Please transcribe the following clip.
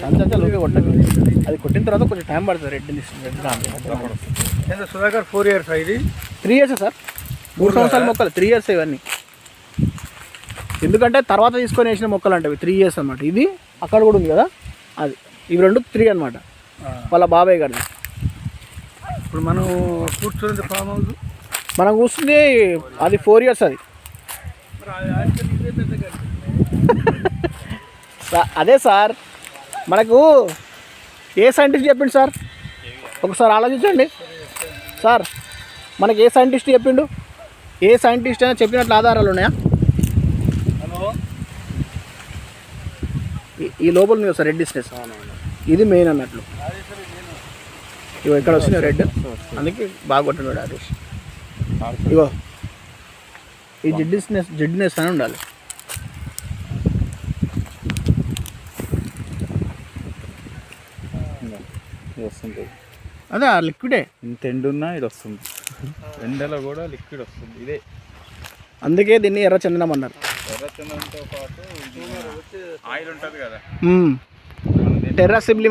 సంచంచాలు ఊరికే కొట్టకు అది కొట్టిన తర్వాత కొంచెం టైం పడుతుంది red red Sudhakar four years ఇది త్రీ ఇయర్స్ సార్ మూడు సంవత్సరాల మొక్కలు త్రీ ఇయర్స్ ఇవన్నీ ఎందుకంటే తర్వాత తీసుకొని వేసిన మొక్కలు అంటే త్రీ ఇయర్స్ అనమాట ఇది అక్కడ కూడా ఉంది కదా అది ఇవి రెండు త్రీ అనమాట వాళ్ళ బాబాయ్ గారిది ఇప్పుడు మనం కూర్చున్నది ఫామ్ హౌస్ మనం కూర్చుంది అది ఫోర్ ఇయర్స్ అది అదే సార్ మనకు ఏ సైంటిస్ట్ చెప్పిండు సార్? ఒకసారి ఆలోచించండి. సార్ మనకి ఏ సైంటిస్ట్ చెప్పిండు? ఏ సైంటిస్ట్ అయినా చెప్పినట్లు ఆధారాలు ఉన్నాయా? ఈ- ఈ లోపల ఉంది సార్ రెడ్ డిస్నెస్ ఇది మెయిన్ అన్నట్లు. ఇగో ఇక్కడ వస్తుంది రెడ్ అందుకే బాగా కొట్టినాడు హరీష్ ఇగో ఈ జిడ్డినెస్ జిడ్డినెస్ అని ఉండాలి. ఇది వస్తుంది. అదే ఆ లిక్విడే? ఇంత ఎండున్నా ఇది వస్తుంది. ఎండలో కూడా లిక్విడ్ వస్తుంది ఇదే. అందుకే దీన్ని ఎర్ర చందనం అన్నారు. ఎర్రచందంతో పాటు ఆయిల్ ఉంటుంది కదా. టెర్రా సిబ్లి